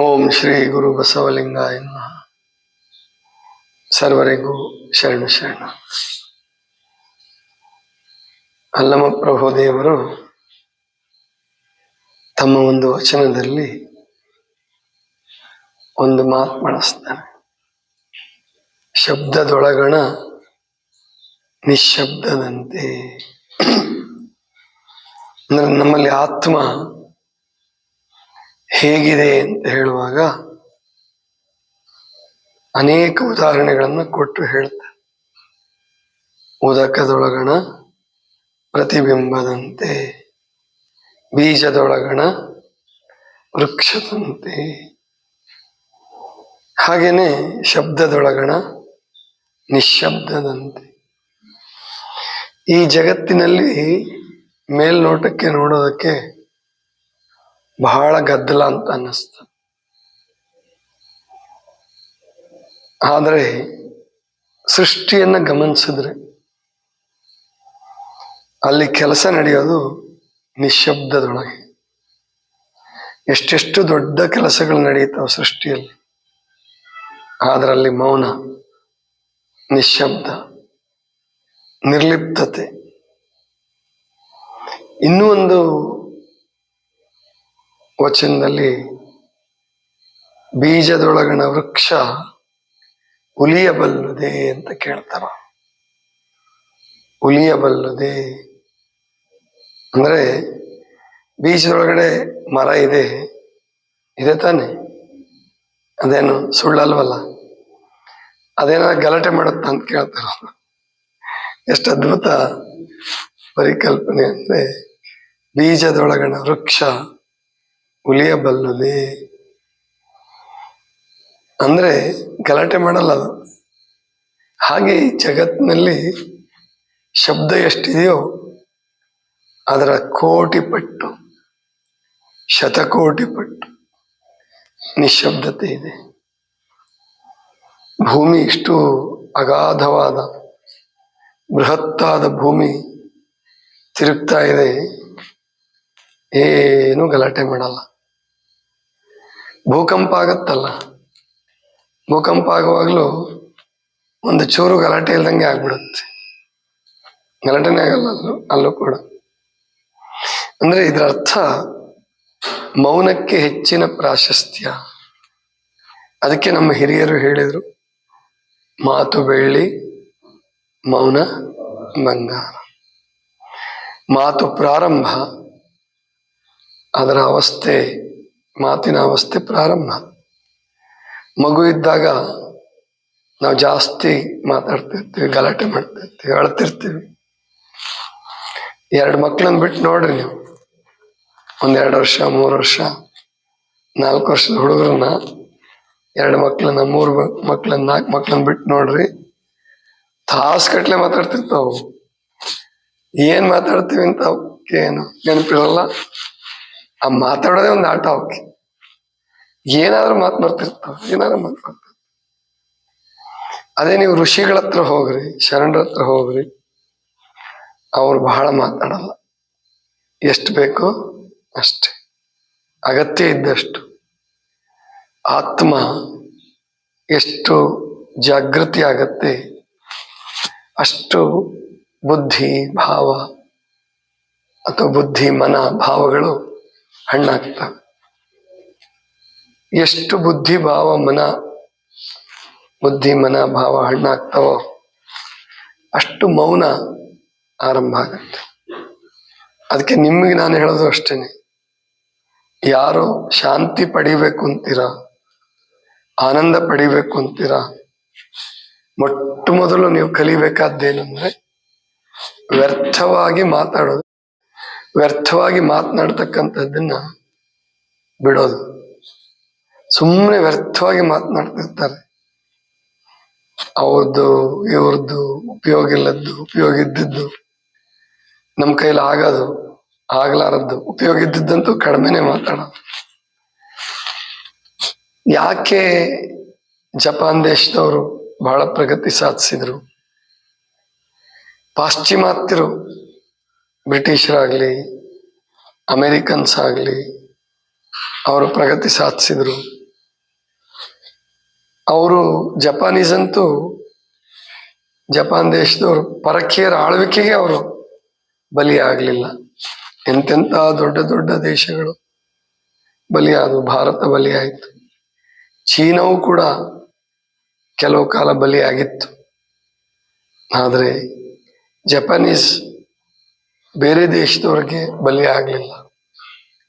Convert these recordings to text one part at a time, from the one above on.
ಓಂ ಶ್ರೀ ಗುರು ಬಸವಲಿಂಗಾಯ ಸರ್ವರಿಗೂ ಶರಣು ಶರಣ. ಅಲ್ಲಮ ಪ್ರಭುದೇವರು ತಮ್ಮ ಒಂದು ವಚನದಲ್ಲಿ ಒಂದು ಮಾತು ಬಳಸ್ತಾರೆ ಶಬ್ದದೊಳಗಣ ನಿಶಬ್ದದಂತೆ ಅಂದ್ರೆ ನಮ್ಮಲ್ಲಿ ಆತ್ಮ ಹೇಗಿದೆ ಅಂತ ಹೇಳುವಾಗ ಅನೇಕ ಉದಾಹರಣೆಗಳನ್ನು ಕೊಟ್ಟು ಹೇಳ್ತಾರೆ ಉದಕದೊಳಗಣ ಪ್ರತಿಬಿಂಬದಂತೆ, ಬೀಜದೊಳಗಣ ವೃಕ್ಷದಂತೆ. ಹಾಗೇನೆ ಶಬ್ದದೊಳಗಣ ನಿಶಬ್ದದಂತೆ ಈ ಜಗತ್ತಿನಲ್ಲಿ ಮೇಲ್ನೋಟಕ್ಕೆ ನೋಡೋದಕ್ಕೆ ಬಹಳ ಗದ್ದಲ ಅಂತ ಅನ್ನಿಸ್ತ. ಆದರೆ ಸೃಷ್ಟಿಯನ್ನು ಗಮನಿಸಿದ್ರೆ ಅಲ್ಲಿ ಕೆಲಸ ನಡೆಯೋದು ನಿಶಬ್ದದೊಳಗೆ ಎಷ್ಟೆಷ್ಟು ದೊಡ್ಡ ಕೆಲಸಗಳು ನಡೆಯುತ್ತವೆ ಸೃಷ್ಟಿಯಲ್ಲಿ. ಅದರಲ್ಲಿ ಮೌನ ನಿಶಬ್ದ ನಿರ್ಲಿಪ್ತತೆ. ಇನ್ನೂ ಒಂದು ವಚನದಲ್ಲಿ ಬೀಜದೊಳಗಣ ವೃಕ್ಷ ಉಲಿಯಬಲ್ಲುದೆ ಅಂತ ಕೇಳ್ತಾರ. ಉಲಿಯಬಲ್ಲುದೆ ಅಂದ್ರೆ ಬೀಜದೊಳಗಡೆ ಮರ ಇದೆ ಇದೆ ತಾನೆ. ಅದೇನು ಸುಳ್ಳಲ್ವಲ್ಲ? ಅದೇನ ಗಲಾಟೆ ಮಾಡುತ್ತ ಅಂತ ಕೇಳ್ತಾರ. ಎಷ್ಟು ಅದ್ಭುತ ಪರಿಕಲ್ಪನೆ ಅಂದರೆ ಬೀಜದೊಳಗಣ ವೃಕ್ಷ ಉಲಿಯಬಲ್ಲದೆ ಅಂದರೆ ಗಲಾಟೆ ಮಾಡಲ್ಲ ಅದು. ಹಾಗೆ ಜಗತ್ತಿನಲ್ಲಿ ಶಬ್ದ ಎಷ್ಟಿದೆಯೋ ಅದರ ಕೋಟಿ ಪಟ್ಟು, ಶತಕೋಟಿ ಪಟ್ಟು ನಿಶಬ್ದತೆ ಇದೆ. ಭೂಮಿ ಇಷ್ಟು ಅಗಾಧವಾದ, ಬೃಹತ್ತಾದ ಭೂಮಿ ತಿರುಗ್ತಾ ಇದೆ. ಏನು ಗಲಾಟೆ ಮಾಡಲ್ಲ. ಭೂಕಂಪ ಆಗತ್ತಲ್ಲ ಭೂಕಂಪ ಆಗುವಾಗಲೂ ಒಂದು ಚೂರು ಗಲಾಟೆ ಇಲ್ದಂಗೆ ಆಗ್ಬಿಡುತ್ತೆ. ಗಲಾಟೆನೇ ಆಗಲ್ಲ ಅಲ್ಲೂ ಅಲ್ಲೂ ಕೂಡ. ಅಂದ್ರೆ ಇದರ ಅರ್ಥ ಮೌನಕ್ಕೆ ಹೆಚ್ಚಿನ ಪ್ರಾಶಸ್ತ್ಯ. ಅದಕ್ಕೆ ನಮ್ಮ ಹಿರಿಯರು ಹೇಳಿದರು, ಮಾತು ಬೆಳ್ಳಿ, ಮೌನ, ಬಂಗಾರ. ಮಾತು ಪ್ರಾರಂಭ, ಅದರ ಅವಸ್ಥೆ ಮಾತಿನ ಅವಸ್ಥೆ ಪ್ರಾರಂಭ. ಮಗು ಇದ್ದಾಗ ನಾವು ಜಾಸ್ತಿ ಮಾತಾಡ್ತಿರ್ತೀವಿ, ಗಲಾಟೆ ಮಾಡ್ತಿರ್ತೀವಿ, ಅಳ್ತಿರ್ತೀವಿ. ಎರಡು ಮಕ್ಳನ್ನ ಬಿಟ್ಟು ನೋಡ್ರಿ ನೀವು. ಒಂದೆರಡು ವರ್ಷ, ಮೂರು ವರ್ಷ, ನಾಲ್ಕು ವರ್ಷದ ಹುಡುಗರನ್ನ ಎರಡು ಮಕ್ಳನ್ನ, ಮೂರು ಮಕ್ಳನ್ನ, ನಾಲ್ಕು ಮಕ್ಳನ್ನ ಬಿಟ್ಟು ನೋಡ್ರಿ. ತಾಸು ಕಟ್ಲೆ ಮಾತಾಡ್ತಿರ್ತಾವು. ಏನ್ ಮಾತಾಡ್ತೀವಿ ಅಂತ ಏನು ನೆನಪಿರಲ್ಲ. ಆ ಮಾತಾಡೋದೇ ಒಂದು ಆಟ ಅವಕ್ಕೆ ಏನಾದ್ರೂ ಮಾತು ಬರ್ತಿರ್ತಾವ, ಏನಾದ್ರು ಮಾತು ಅದೇ ನೀವು ಋಷಿಗಳ ಹತ್ರ ಹೋಗ್ರಿ, ಶರಣರ ಹತ್ರ ಹೋಗ್ರಿ, ಅವ್ರು ಬಹಳ ಮಾತಾಡಲ್ಲ. ಎಷ್ಟು ಬೇಕೋ ಅಷ್ಟೇ. ಅಗತ್ಯ ಇದ್ದಷ್ಟು. ಆತ್ಮ ಎಷ್ಟು ಜಾಗೃತಿ ಆಗತ್ತೆ, ಅಷ್ಟು ಬುದ್ಧಿ, ಭಾವ ಅಥವಾ ಬುದ್ಧಿ, ಮನ, ಭಾವಗಳು ಹಣ್ಣಾಗ್ತವೆ ಎಷ್ಟು ಬುದ್ಧಿ ಭಾವ ಮನ, ಬುದ್ಧಿ ಮನ ಭಾವ ಹಣ್ಣಾಗ್ತಾವೋ ಅಷ್ಟು ಮೌನ ಆರಂಭ ಆಗತ್ತೆ. ಅದಕ್ಕೆ ನಿಮಗೆ ನಾನು ಹೇಳೋದು ಅಷ್ಟೇನೆ. ಯಾರು ಶಾಂತಿ ಪಡಿಬೇಕು ಅಂತೀರಾ, ಆನಂದ ಪಡಿಬೇಕು ಅಂತೀರಾ, ಮೊಟ್ಟ ಮೊದಲು ನೀವು ಕಲಿಬೇಕಾದ್ದೇನೆಂದ್ರೆ ವ್ಯರ್ಥವಾಗಿ ಮಾತಾಡೋದು. ವ್ಯರ್ಥವಾಗಿ ಮಾತನಾಡ್ತಕ್ಕಂಥದ್ದನ್ನ ಬಿಡೋದು. ಸುಮ್ಮನೆ ವ್ಯರ್ಥವಾಗಿ ಮಾತನಾಡ್ತಿರ್ತಾರೆ. ಅವ್ರದ್ದು ಇವ್ರದ್ದು ಉಪಯೋಗ ಇಲ್ಲದ್ದು, ಉಪಯೋಗ ಇದ್ದಿದ್ದು ನಮ್ಮ ಕೈಲಿ ಆಗೋದು, ಆಗ್ಲಾರದ್ದು, ಉಪಯೋಗ ಇದ್ದಿದ್ದಂತೂ ಕಡಿಮೆನೆ ಮಾತಾಡೋದು. ಯಾಕೆ ಜಪಾನ್ ದೇಶದವರು ಬಹಳ ಪ್ರಗತಿ ಸಾಧಿಸಿದ್ರು? ಪಾಶ್ಚಿಮಾತ್ಯರು ಬ್ರಿಟಿಷರಾಗ್ಲಿ, ಅಮೇರಿಕನ್ಸ್ ಆಗಲಿ, ಅವರು ಪ್ರಗತಿ ಸಾಧಿಸಿದ್ರು. ಅವರು ಜಪಾನೀಸ್ ಅಂತೂ ಜಪಾನ್ ದೇಶದವರು ಪರಕೀಯರ ಆಳ್ವಿಕೆಗೆ ಅವರು ಬಲಿಯಾಗಲಿಲ್ಲ. ಎಂತೆಂಥ ದೊಡ್ಡ ದೊಡ್ಡ ದೇಶಗಳು ಬಲಿಯಾದವು, ಭಾರತ ಬಲಿಯಾಯಿತು. ಚೀನಾವು ಕೂಡ ಕೆಲವು ಕಾಲ ಬಲಿಯಾಗಿತ್ತು. ಆದರೆ ಜಪಾನೀಸ್ ಬೇರೆ ದೇಶದವ್ರಿಗೆ ಬಲಿ ಆಗಲಿಲ್ಲ.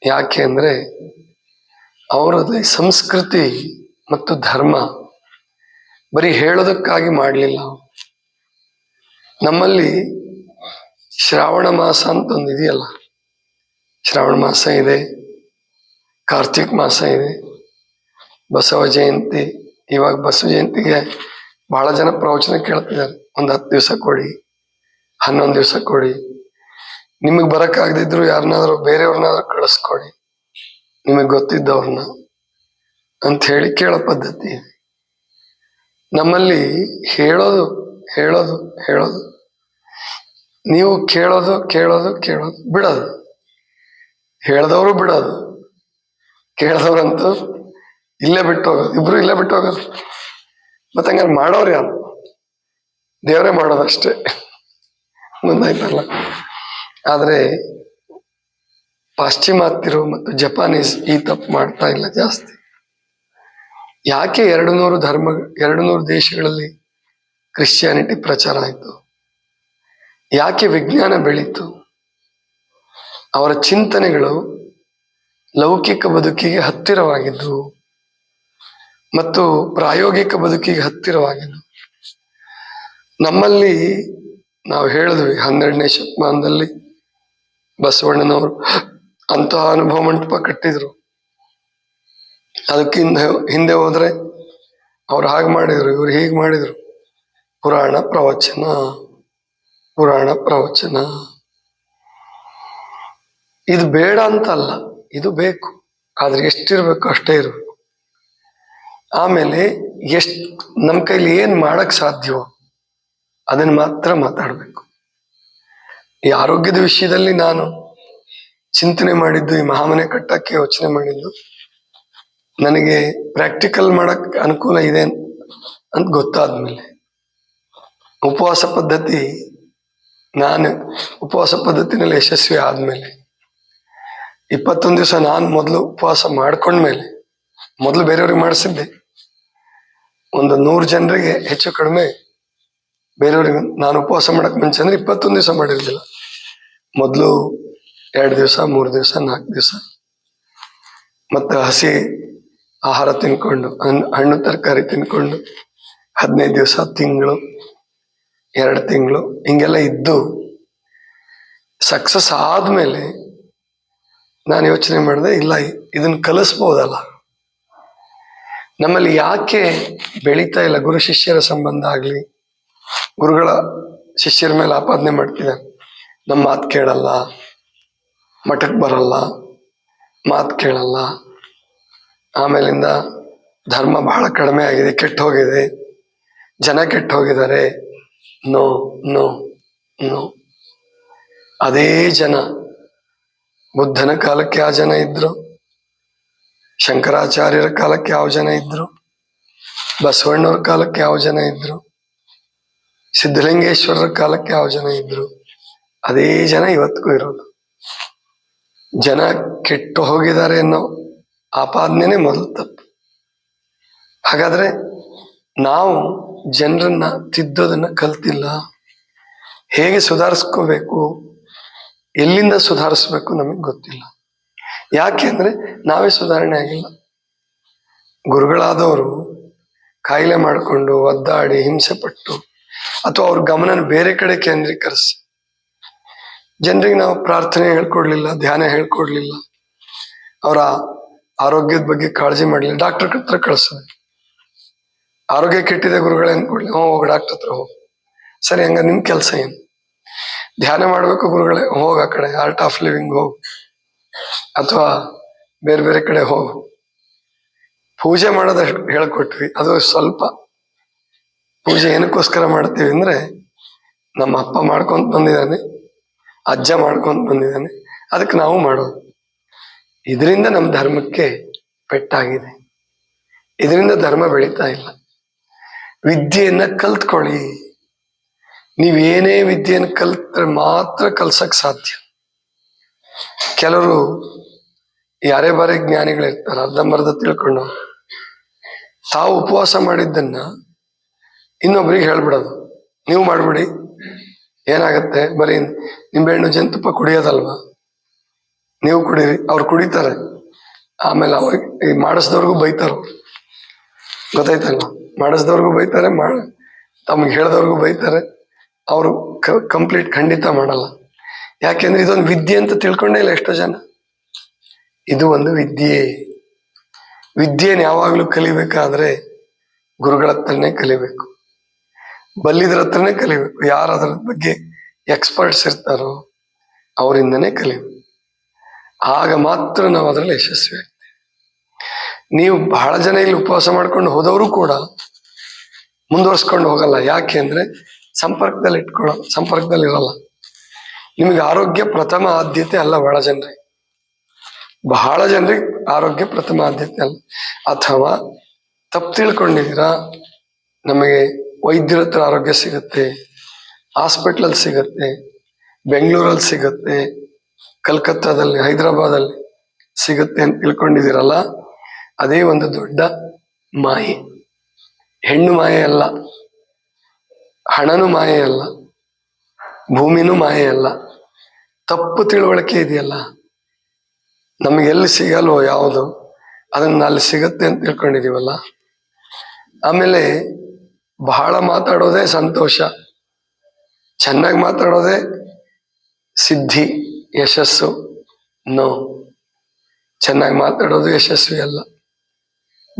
ಯಾಕೆ ಅಂದರೆ ಅವರದ್ದು ಸಂಸ್ಕೃತಿ ಮತ್ತು ಧರ್ಮ ಬರೀ ಹೇಳೋದಕ್ಕಾಗಿ ಮಾಡಲಿಲ್ಲ ನಮ್ಮಲ್ಲಿ ಶ್ರಾವಣ ಮಾಸ ಅಂತ ಒಂದು ಇದೆಯಲ್ಲ. ಶ್ರಾವಣ ಮಾಸ ಇದೆ, ಕಾರ್ತಿಕ್ ಮಾಸ ಇದೆ, ಬಸವ ಜಯಂತಿ. ಇವಾಗ ಬಸವ ಜಯಂತಿಗೆ ಬಹಳ ಜನ ಪ್ರವಚನ ಕೇಳ್ತಿದ್ದಾರೆ. ಒಂದು ಹತ್ತು ದಿವಸ ಕೊಡಿ, ಹನ್ನೊಂದು ದಿವಸ ಕೊಡಿ. ನಿಮಗೆ ಬರಕ್ಕಾಗದಿದ್ರು ಯಾರನ್ನಾದ್ರೂ ಬೇರೆಯವ್ರನ್ನಾದ್ರೂ ಕಳಿಸ್ಕೊಡಿ. ನಿಮಗೆ ಗೊತ್ತಿದ್ದವ್ರನ್ನ ಅಂತ ಹೇಳಿ ಕೇಳೋ ಪದ್ಧತಿ ನಮ್ಮಲ್ಲಿ ಹೇಳೋದು ಹೇಳೋದು ಹೇಳೋದು. ನೀವು ಕೇಳೋದು ಕೇಳೋದು ಕೇಳೋದು ಬಿಡೋದು. ಹೇಳ್ದವರು ಬಿಡೋದು. ಕೇಳ್ದವ್ರಂತೂ ಇಲ್ಲೇ ಬಿಟ್ಟು ಹೋಗೋದು. ಇಬ್ರು ಇಲ್ಲೇ ಬಿಟ್ಟು ಹೋಗೋದು. ಮತ್ತೆ ಹಂಗಾರೆ ಮಾಡೋರು ಯಾರು? ದೇವರೇ ಮಾಡೋದಷ್ಟೇ. ಮುಂದಾಯ್ತಲ್ಲ. ಆದರೆ ಪಾಶ್ಚಿಮಾತ್ಯರು ಮತ್ತು ಜಪಾನೀಸ್ ಈ ತಪ್ಪು ಮಾಡ್ತಾ ಇಲ್ಲ ಜಾಸ್ತಿ. ಯಾಕೆ ಎರಡು ನೂರು ಧರ್ಮ ಎರಡು ನೂರು ದೇಶಗಳಲ್ಲಿ ಕ್ರಿಶ್ಚಿಯಾನಿಟಿ ಪ್ರಚಾರ ಆಯಿತು? ಯಾಕೆ ವಿಜ್ಞಾನ ಬೆಳೀತು? ಅವರ ಚಿಂತನೆಗಳು ಲೌಕಿಕ ಬದುಕಿಗೆ ಹತ್ತಿರವಾಗಿದ್ದವು ಮತ್ತು ಪ್ರಾಯೋಗಿಕ ಬದುಕಿಗೆ ಹತ್ತಿರವಾಗಿದ್ದವು ನಮ್ಮಲ್ಲಿ ನಾವು ಹೇಳಿದ್ವಿ ಹನ್ನೆರಡನೇ ಶತಮಾನದಲ್ಲಿ ಬಸವಣ್ಣನವರು ಅಂತಹ ಅನುಭವ ಮಂಟಪ ಕಟ್ಟಿದ್ರು. ಅದಕ್ಕಿಂತ ಹಿಂದೆ ಹೋದ್ರೆ ಅವ್ರು ಹಾಗೆ ಮಾಡಿದ್ರು, ಇವ್ರು ಹೀಗೆ ಮಾಡಿದ್ರು. ಪುರಾಣ ಪ್ರವಚನ ಪುರಾಣ ಪ್ರವಚನ. ಇದು ಬೇಡ ಅಂತಲ್ಲ, ಇದು ಬೇಕು. ಆದ್ರೆ ಎಷ್ಟಿರ್ಬೇಕು ಅಷ್ಟೇ ಇರಬೇಕು. ಆಮೇಲೆ ಎಷ್ಟ್ ನಮ್ಮ ಕೈಲಿ ಏನ್ ಮಾಡಕ್ ಸಾಧ್ಯವೋ ಅದನ್ನ ಮಾತ್ರ ಮಾತಾಡ್ಬೇಕು. ಈ ಆರೋಗ್ಯದ ವಿಷಯದಲ್ಲಿ ನಾನು ಚಿಂತನೆ ಮಾಡಿದ್ದು, ಈ ಮಹಾಮನೆ ಕಟ್ಟಕ್ಕೆ ಯೋಚನೆ ಮಾಡಿದ್ದು. ನನಗೆ ಪ್ರಾಕ್ಟಿಕಲ್ ಮಾಡಕ್ ಅನುಕೂಲ ಇದೆ ಅಂತ ಗೊತ್ತಾದ್ಮೇಲೆ ಉಪವಾಸ ಪದ್ಧತಿ, ನಾನು ಉಪವಾಸ ಪದ್ಧತಿನಲ್ಲಿ ಯಶಸ್ವಿ ಆದ್ಮೇಲೆ ಇಪ್ಪತ್ತೊಂದು ದಿವಸ ನಾನು ಮೊದಲು ಉಪವಾಸ ಮಾಡ್ಕೊಂಡ್ಮೇಲೆ, ಮೊದಲು ಬೇರೆಯವ್ರಿಗೆ ಮಾಡಿಸಿದ್ದೆ. ಒಂದು ನೂರು ಜನರಿಗೆ ಹೆಚ್ಚು ಕಡಿಮೆ ಬೇರೆಯವ್ರಿಗೆ ನಾನು ಉಪವಾಸ ಮಾಡಕ್ ಮುಂಚೆ ಅಂದ್ರೆ ಇಪ್ಪತ್ತೊಂದು ದಿವಸ ಮಾಡಿರ್ಲಿಲ್ಲ. ಮೊದಲು ಎರಡು ದಿವಸ, ಮೂರು ದಿವಸ, ನಾಲ್ಕು ದಿವಸ. ಮತ್ತು ಹಸಿ ಆಹಾರ ತಿನ್ಕೊಂಡು ಹಣ್ಣು ಹಣ್ಣು ತರಕಾರಿ ತಿನ್ಕೊಂಡು, ಹದಿನೈದು ದಿವಸ, ತಿಂಗಳು, ಎರಡು ತಿಂಗಳು, ಹಿಂಗೆಲ್ಲ ಇದ್ದು ಸಕ್ಸಸ್ ಆದಮೇಲೆ ನಾನು ಯೋಚನೆ ಮಾಡಿದೆ, ಇಲ್ಲ ಇದನ್ನು ಕಲಿಸ್ಬೋದಲ್ಲ. ನಮ್ಮಲ್ಲಿ ಯಾಕೆ ಬೆಳೀತಾ ಇಲ್ಲ ಗುರು ಶಿಷ್ಯರ ಸಂಬಂಧ ಆಗಲಿ, ಗುರುಗಳ ಶಿಷ್ಯರ ಮೇಲೆ ಆಪಾದನೆ ಮಾಡ್ತಿದ್ದಾನೆ ನಮ್ಮ ಮಾತು ಕೇಳಲ್ಲ ಮಠಕ್ಕೆ ಬರಲ್ಲ, ಮಾತು ಕೇಳಲ್ಲ. ಆಮೇಲಿಂದ ಧರ್ಮ ಬಹಳ ಕಡಿಮೆ ಆಗಿದೆ, ಕೆಟ್ಟ ಹೋಗಿದೆ. ಜನ ಕೆಟ್ಟ ಹೋಗಿದ್ದಾರೆ. No no no. ಅದೇ ಜನ. ಬುದ್ಧನ ಕಾಲಕ್ಕೆ ಯಾವ ಜನ ಇದ್ರು. ಶಂಕರಾಚಾರ್ಯರ ಕಾಲಕ್ಕೆ ಯಾವ ಜನ ಇದ್ರು. ಬಸವಣ್ಣವ್ರ ಕಾಲಕ್ಕೆ ಯಾವ ಜನ ಇದ್ರು. ಸಿದ್ಧಲಿಂಗೇಶ್ವರರ ಕಾಲಕ್ಕೆ ಯಾವ ಜನ ಇದ್ರು. ಅದೇ ಜನ ಇವತ್ತಿಗೂ ಇರೋದು. ಜನ ಕೆಟ್ಟು ಹೋಗಿದ್ದಾರೆ ಅನ್ನೋ ಆಪಾದನೆ ಮೊದಲು ತಪ್ಪು. ಹಾಗಾದ್ರೆ ನಾವು ಜನರನ್ನ ತಿದ್ದೋದನ್ನ ಕಲ್ತಿಲ್ಲ. ಹೇಗೆ ಸುಧಾರಿಸ್ಕೋಬೇಕು? ಎಲ್ಲಿಂದ ಸುಧಾರಿಸ್ಬೇಕು ನಮಗೆ ಗೊತ್ತಿಲ್ಲ. ಯಾಕೆ ಅಂದ್ರೆ ನಾವೇ ಸುಧಾರಣೆ ಆಗಿಲ್ಲ. ಗುರುಗಳಾದವರು ಕಾಯಿಲೆ ಮಾಡಿಕೊಂಡು ಒದ್ದಾಡಿ ಹಿಂಸೆ ಪಟ್ಟು ಅಥವಾ ಅವ್ರ ಗಮನ ಬೇರೆ ಕಡೆ ಕೇಂದ್ರೀಕರಿಸಿ ಜನರಿಗೆ ನಾವು ಪ್ರಾರ್ಥನೆ ಹೇಳ್ಕೊಡ್ಲಿಲ್ಲ, ಧ್ಯಾನ ಹೇಳ್ಕೊಡ್ಲಿಲ್ಲ. ಅವರ ಆರೋಗ್ಯದ ಬಗ್ಗೆ ಕಾಳಜಿ ಮಾಡಲಿಲ್ಲ. ಡಾಕ್ಟರ್ ಹತ್ರ ಕಳ್ಸೋದು. ಆರೋಗ್ಯ ಕೆಟ್ಟಿದೆ ಗುರುಗಳೇ ಅಂದ್ಕೊಡ್ಲಿ ಹೋಗಿ, ಡಾಕ್ಟರ್ ಹತ್ರ ಹೋಗಿ. ಸರಿ, ಹಂಗ ನಿಮ್ ಕೆಲಸ ಏನು? ಧ್ಯಾನ ಮಾಡ್ಬೇಕು ಗುರುಗಳೇ, ಹೋಗ ಆ ಕಡೆ ಆರ್ಟ್ ಆಫ್ ಲಿವಿಂಗ್ ಹೋಗು. ಅಥವಾ ಬೇರೆ ಬೇರೆ ಕಡೆ ಹೋಗು. ಪೂಜೆ ಮಾಡೋದು ಹೇಳ್ಕೊಟ್ವಿ. ಅದು ಸ್ವಲ್ಪ ಪೂಜೆ ಏನಕ್ಕೋಸ್ಕರ ಮಾಡ್ತೀವಿ ಅಂದ್ರೆ ನಮ್ಮ ಅಪ್ಪ ಮಾಡ್ಕೊಂತ ಬಂದಿದ್ದಾನೆ. ಅಜ್ಜ ಮಾಡ್ಕೊಂತ ಬಂದಿದ್ದಾನೆ. ಅದಕ್ಕೆ ನಾವು ಮಾಡೋದು. ಇದರಿಂದ ನಮ್ಮ ಧರ್ಮಕ್ಕೆ ಪೆಟ್ಟಾಗಿದೆ. ಇದರಿಂದ ಧರ್ಮ ಬೆಳೀತಾ ಇಲ್ಲ. ವಿದ್ಯೆಯನ್ನ ಕಲ್ತ್ಕೊಳ್ಳಿ. ನೀವೇನೇ ವಿದ್ಯೆಯನ್ನು ಕಲ್ತ್ರೆ ಮಾತ್ರ ಕಲ್ಸಕ್ ಸಾಧ್ಯ. ಕೆಲವರು ಯಾರೇ ಬಾರಿ ಜ್ಞಾನಿಗಳಿರ್ತಾರೆ. ಅರ್ಧಂಬರ್ಧ ತಿಳ್ಕೊಂಡು ತಾವು ಉಪವಾಸ ಮಾಡಿದ್ದನ್ನ ಇನ್ನೊಬ್ರಿಗೆ ಹೇಳ್ಬಿಡೋದು. ನೀವು ಮಾಡ್ಬಿಡಿ. ಏನಾಗತ್ತೆ? ಬರೀ ನಿಂಬೆಹಣ್ಣು ಜೇನುತುಪ್ಪ ಕುಡಿಯೋದಲ್ವಾ? ನೀವು ಕುಡೀರಿ, ಅವ್ರು ಕುಡಿತಾರೆ. ಆಮೇಲೆ ಅವ್ರಿಗೆ ಮಾಡಿಸ್ದವ್ರಿಗೂ ಬೈತಾರ ಗೊತ್ತಾಯ್ತಲ್ಲ ಮಾಡಿಸ್ದವ್ರಿಗೂ ಬೈತಾರೆ ಮಾಡ ತಮ್ಗೆ ಹೇಳ್ದವ್ರಿಗೂ ಬೈತಾರೆ. ಅವರು ಕಂಪ್ಲೀಟ್ ಖಂಡಿತ ಮಾಡಲ್ಲ. ಯಾಕೆಂದ್ರೆ ಇದೊಂದು ವಿದ್ಯೆ ಅಂತ ತಿಳ್ಕೊಂಡೇ ಇಲ್ಲ ಎಷ್ಟೋ ಜನ. ಇದು ಒಂದು ವಿದ್ಯೆ. ವಿದ್ಯೆನ ಯಾವಾಗಲೂ ಕಲಿಬೇಕಾದ್ರೆ ಗುರುಗಳ ಹತ್ರನೇ ಕಲಿಬೇಕು. ಬಲ್ಲಿದ್ರ ಹತ್ರನೇ ಕಲಿಬೇಕು. ಯಾರು ಬಗ್ಗೆ ಎಕ್ಸ್ಪರ್ಟ್ಸ್ ಇರ್ತಾರೋ ಅವರಿಂದನೇ ಕಲಿಬೇಕು. ಆಗ ಮಾತ್ರ ನಾವು ಅದರಲ್ಲಿ ಯಶಸ್ವಿ ಆಗ್ತೇವೆ. ನೀವು ಬಹಳ ಜನ ಇಲ್ಲಿ ಉಪವಾಸ ಮಾಡ್ಕೊಂಡು ಹೋದವರು ಕೂಡ ಮುಂದುವರ್ಸ್ಕೊಂಡು ಹೋಗಲ್ಲ. ಯಾಕೆ ಅಂದ್ರೆ ಸಂಪರ್ಕದಲ್ಲಿ ಇಟ್ಕೊಳ್ಳೋ ಸಂಪರ್ಕದಲ್ಲಿ ಇರಲ್ಲ. ನಿಮಗೆ ಆರೋಗ್ಯ ಪ್ರಥಮ ಆದ್ಯತೆ ಅಲ್ಲ ಬಹಳ ಜನರಿಗೆ. ಬಹಳ ಜನರಿಗೆ ಆರೋಗ್ಯ ಪ್ರಥಮ ಆದ್ಯತೆ ಅಲ್ಲ. ಅಥವಾ ತಪ್ಪು ತಿಳ್ಕೊಂಡಿದ್ದೀರಾ? ನಮಗೆ ವೈದ್ಯರ ಹತ್ರ ಆರೋಗ್ಯ ಸಿಗುತ್ತೆ, ಹಾಸ್ಪಿಟ್ಲಲ್ಲಿ ಸಿಗುತ್ತೆ, ಬೆಂಗಳೂರಲ್ಲಿ ಸಿಗುತ್ತೆ, ಕಲ್ಕತ್ತಾದಲ್ಲಿ, ಹೈದರಾಬಾದಲ್ಲಿ ಸಿಗುತ್ತೆ ಅಂತ ತಿಳ್ಕೊಂಡಿದ್ದೀರಲ್ಲ, ಅದೇ ಒಂದು ದೊಡ್ಡ ಮಾಯೆ. ಹೆಣ್ಣು ಮಾಯೆ ಅಲ್ಲ, ಹಣನು ಮಾಯೆ ಅಲ್ಲ, ಭೂಮಿನೂ ಮಾಯೆ ಅಲ್ಲ, ತಪ್ಪು ತಿಳುವಳಿಕೆ ಇದೆಯಲ್ಲ, ನಮಗೆಲ್ಲಿ ಸಿಗಲ್ವೋ ಯಾವುದು, ಅದನ್ನ ಅಲ್ಲಿ ಸಿಗುತ್ತೆ ಅಂತ ತಿಳ್ಕೊಂಡಿದೀವಲ್ಲ ಆಮೇಲೆ ಬಹಳ ಮಾತಾಡೋದೇ ಸಂತೋಷ. ಚೆನ್ನಾಗಿ ಮಾತಾಡೋದೇ ಸಿದ್ಧಿ, ಯಶಸ್ಸು. ನೋ. ಚೆನ್ನಾಗಿ ಮಾತಾಡೋದು ಯಶಸ್ವಿ ಅಲ್ಲ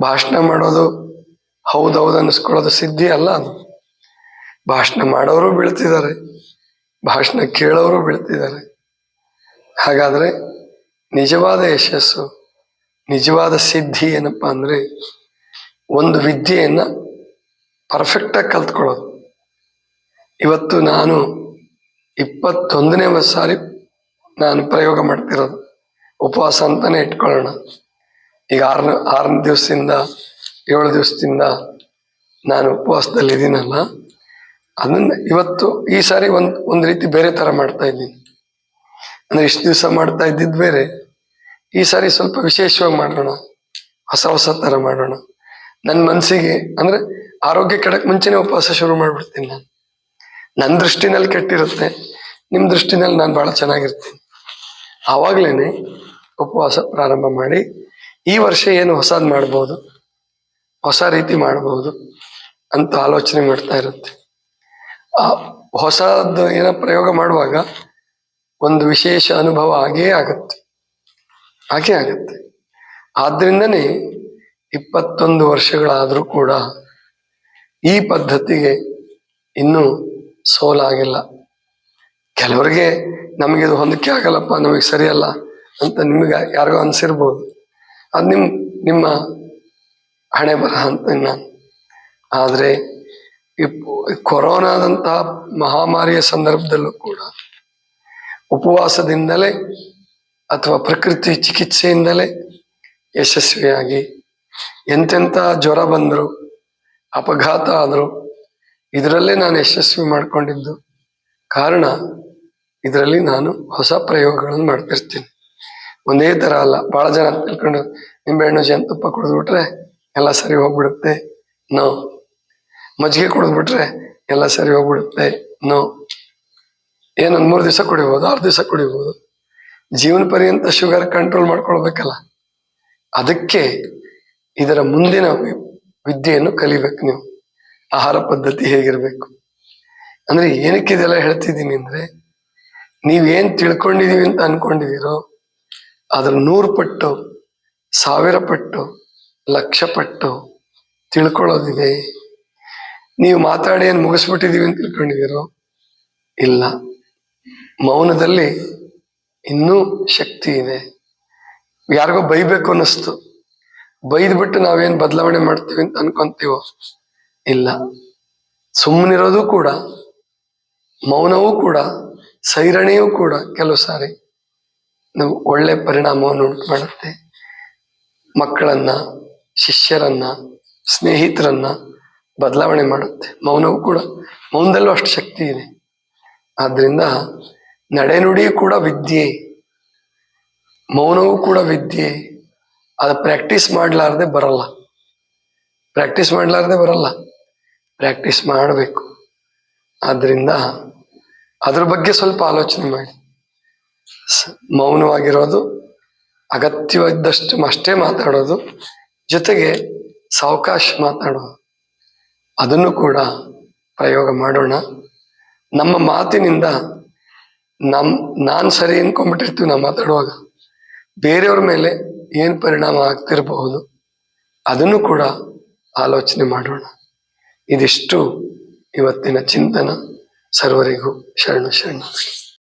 ಭಾಷಣ ಮಾಡೋದು ಹೌದೌದು ಅನ್ನಿಸ್ಕೊಳ್ಳೋದು ಸಿದ್ಧಿ ಅಲ್ಲ ಅದು. ಭಾಷಣ ಮಾಡೋರು ಬೀಳ್ತಿದ್ದಾರೆ. ಭಾಷಣ ಕೇಳೋರು ಬೀಳ್ತಿದ್ದಾರೆ. ಹಾಗಾದ್ರೆ ನಿಜವಾದ ಯಶಸ್ಸು, ನಿಜವಾದ ಸಿದ್ಧಿ ಏನಪ್ಪಾ ಅಂದ್ರೆ ಒಂದು ವಿದ್ಯೆಯನ್ನ ಪರ್ಫೆಕ್ಟಾಗಿ ಕಲ್ತ್ಕೊಳ್ಳೋದು. ಇವತ್ತು ನಾನು ಇಪ್ಪತ್ತೊಂದನೇ ಸಾರಿ ನಾನು ಪ್ರಯೋಗ ಮಾಡ್ತಿರೋದು. ಉಪವಾಸ ಅಂತಾನೆ ಇಟ್ಕೊಳ್ಳೋಣ. ಈಗ ಆರನೇ ಆರನೇ ದಿವಸದಿಂದ ಏಳು ದಿವಸದಿಂದ ನಾನು ಉಪವಾಸದಲ್ಲಿ ಇದ್ದೀನಲ್ಲ ಅದನ್ನ ಇವತ್ತು ಈ ಸಾರಿ ಒಂದು ಒಂದು ರೀತಿ ಬೇರೆ ಥರ ಮಾಡ್ತಾ ಇದ್ದೀನಿ. ಅಂದರೆ ಇಷ್ಟು ದಿವಸ ಮಾಡ್ತಾ ಇದ್ದಿದ್ದು ಬೇರೆ. ಈ ಸಾರಿ ಸ್ವಲ್ಪ ವಿಶೇಷವಾಗಿ ಮಾಡೋಣ. ಹೊಸ ಹೊಸ ಥರ ಮಾಡೋಣ. ನನ್ನ ಮನಸ್ಸಿಗೆ ಅಂದ್ರೆ ಆರೋಗ್ಯ ಕೆಡಕ್ ಮುಂಚೆನೆ ಉಪವಾಸ ಶುರು ಮಾಡ್ಬಿಡ್ತೀನಿ ನಾನು. ನನ್ನ ದೃಷ್ಟಿನಲ್ಲಿ ಕೆಟ್ಟಿರುತ್ತೆ ನಿಮ್ಮ ದೃಷ್ಟಿನಲ್ಲಿ ನಾನು ಬಹಳ ಚೆನ್ನಾಗಿರ್ತೀನಿ. ಆವಾಗಲೇ ಉಪವಾಸ ಪ್ರಾರಂಭ ಮಾಡಿ, ಈ ವರ್ಷ ಏನು ಹೊಸದ್ ಮಾಡ್ಬೋದು, ಹೊಸ ರೀತಿ ಮಾಡ್ಬೋದು ಅಂತ ಆಲೋಚನೆ ಮಾಡ್ತಾ ಇರುತ್ತೆ. ಆ ಹೊಸದು ಏನೋ ಪ್ರಯೋಗ ಮಾಡುವಾಗ ಒಂದು ವಿಶೇಷ ಅನುಭವ ಆಗೇ ಆಗುತ್ತೆ. ಹಾಗೇ ಆಗುತ್ತೆ. ಆದ್ರಿಂದನೇ ಇಪ್ಪತ್ತೊಂದು ವರ್ಷಗಳಾದರೂ ಕೂಡ ಈ ಪದ್ಧತಿಗೆ ಇನ್ನೂ ಸೋಲಾಗಿಲ್ಲ. ಕೆಲವರಿಗೆ ನಮಗಿದು ಹೊಂದಿಕೆ ಆಗಲ್ಲಪ್ಪ, ನಮಗೆ ಸರಿಯಲ್ಲ ಅಂತ ನಿಮಗೆ ಯಾರಿಗೋ ಅನಿಸಿರ್ಬೋದು. ಅದು ನಿಮ್, ನಿಮ್ಮ ಹಣೆ ಬರಹ ಅಂತ ನಾನು ಆದರೆ ಈ ಕೊರೋನಾದಂತಹ ಮಹಾಮಾರಿಯ ಸಂದರ್ಭದಲ್ಲೂ ಕೂಡ ಉಪವಾಸದಿಂದಲೇ ಅಥವಾ ಪ್ರಕೃತಿ ಚಿಕಿತ್ಸೆಯಿಂದಲೇ ಯಶಸ್ವಿಯಾಗಿ ಎಂತೆಂಥ ಜ್ವರ ಬಂದರು ಅಪಘಾತ ಆದರು ಇದರಲ್ಲೇ ನಾನು ಯಶಸ್ವಿ ಮಾಡಿಕೊಂಡಿದ್ದು. ಕಾರಣ, ಇದರಲ್ಲಿ ನಾನು ಹೊಸ ಪ್ರಯೋಗಗಳನ್ನು ಮಾಡ್ತಿರ್ತೀನಿ. ಒಂದೇ ತರ ಅಲ್ಲ ಬಹಳ ಜನ ತಿಳ್ಕೊಂಡು ನಿಂಬೆಹಣ್ಣು ಜೇನುತುಪ್ಪ ಕುಡಿದ್ಬಿಟ್ರೆ ಎಲ್ಲ ಸರಿ ಹೋಗ್ಬಿಡುತ್ತೆ, ನೋ. ಮಜ್ಜಿಗೆ ಕುಡಿದ್ಬಿಟ್ರೆ ಎಲ್ಲ ಸರಿ ಹೋಗ್ಬಿಡುತ್ತೆ, ನೋ. ಏನೊಂದ್ ಮೂರು ದಿವಸ ಕುಡಿಬೋದು, ಆರು ದಿವಸ ಕುಡಿಬೋದು. ಜೀವನ ಪರ್ಯಂತ ಶುಗರ್ ಕಂಟ್ರೋಲ್ ಮಾಡ್ಕೊಳ್ಬೇಕಲ್ಲ. ಅದಕ್ಕೆ ಇದರ ಮುಂದಿನ ವಿದ್ಯೆಯನ್ನು ಕಲಿಬೇಕು ನೀವು. ಆಹಾರ ಪದ್ಧತಿ ಹೇಗಿರ್ಬೇಕು? ಅಂದ್ರೆ ಏನಕ್ಕೆ ಇದೆಲ್ಲ ಹೇಳ್ತಿದ್ದೀನಿ ಅಂದ್ರೆ, ನೀವೇನ್ ತಿಳ್ಕೊಂಡಿದೀವಿ ಅಂತ ಅನ್ಕೊಂಡಿದೀರೋ ಅದ್ರ ನೂರು ಪಟ್ಟು, ಸಾವಿರ ಪಟ್ಟು, ಲಕ್ಷ ಪಟ್ಟು ತಿಳ್ಕೊಳ್ಳೋದಿದೆ. ನೀವು ಮಾತಾಡಿ ಏನು ಮುಗಿಸ್ಬಿಟ್ಟಿದೀವಿ ಅಂತ ತಿಳ್ಕೊಂಡಿದ್ದೀರೋ ಇಲ್ಲ. ಮೌನದಲ್ಲಿ ಇನ್ನೂ ಶಕ್ತಿ ಇದೆ. ಯಾರಿಗೋ ಬೈಬೇಕು ಅನ್ನಿಸ್ತು. ಬೈದ್ಬಿಟ್ಟು ನಾವೇನ್ ಬದಲಾವಣೆ ಮಾಡ್ತೀವಿ ಅಂತ ಅನ್ಕೊಂತೀವೋ? ಇಲ್ಲ. ಸುಮ್ಮನಿರೋದು ಕೂಡ, ಮೌನವೂ ಕೂಡ, ಸೈರಣೆಯೂ ಕೂಡ ಕೆಲವು ಸಾರಿ ನಾವು ಒಳ್ಳೆ ಪರಿಣಾಮವನ್ನು ಉಂಟು ಮಾಡುತ್ತೆ ಮಕ್ಕಳನ್ನ, ಶಿಷ್ಯರನ್ನ, ಸ್ನೇಹಿತರನ್ನ ಬದಲಾವಣೆ ಮಾಡುತ್ತೆ. ಮೌನವೂ ಕೂಡ, ಮೌನದಲ್ಲೂ ಅಷ್ಟು ಶಕ್ತಿ ಇದೆ. ಆದ್ರಿಂದ ನಡೆನುಡಿ ಕೂಡ ವಿದ್ಯೆ. ಮೌನವೂ ಕೂಡ ವಿದ್ಯೆ. ಅದು ಪ್ರಾಕ್ಟೀಸ್ ಮಾಡಲಾರ್ದೆ ಬರಲ್ಲ. ಪ್ರಾಕ್ಟೀಸ್ ಮಾಡಲಾರ್ದೆ ಬರಲ್ಲ. ಪ್ರಾಕ್ಟೀಸ್ ಮಾಡಬೇಕು. ಆದ್ದರಿಂದ ಅದ್ರ ಬಗ್ಗೆ ಸ್ವಲ್ಪ ಆಲೋಚನೆ ಮಾಡಿ. ಮೌನವಾಗಿರೋದು, ಅಗತ್ಯವಿದ್ದಷ್ಟು ಅಷ್ಟೇ ಮಾತಾಡೋದು, ಜೊತೆಗೆ ಸಾವಕಾಶ ಮಾತಾಡೋದು. ಅದನ್ನು ಕೂಡ ಪ್ರಯೋಗ ಮಾಡೋಣ. ನಮ್ಮ ಮಾತಿನಿಂದ ನಮ್ ನಾನು ಸರಿ ಅನ್ಕೊಂಡ್ಬಿಟ್ಟಿರ್ತೀವಿ ನಾವು ಮಾತಾಡುವಾಗ. ಬೇರೆಯವ್ರ ಮೇಲೆ ಏನ್ ಪರಿಣಾಮ ಆಗ್ತಿರಬಹುದು ಅದನ್ನು ಕೂಡ ಆಲೋಚನೆ ಮಾಡೋಣ. ಇದಿಷ್ಟು ಇವತ್ತಿನ ಚಿಂತನ. ಸರ್ವರಿಗೂ ಶರಣ ಶರಣ.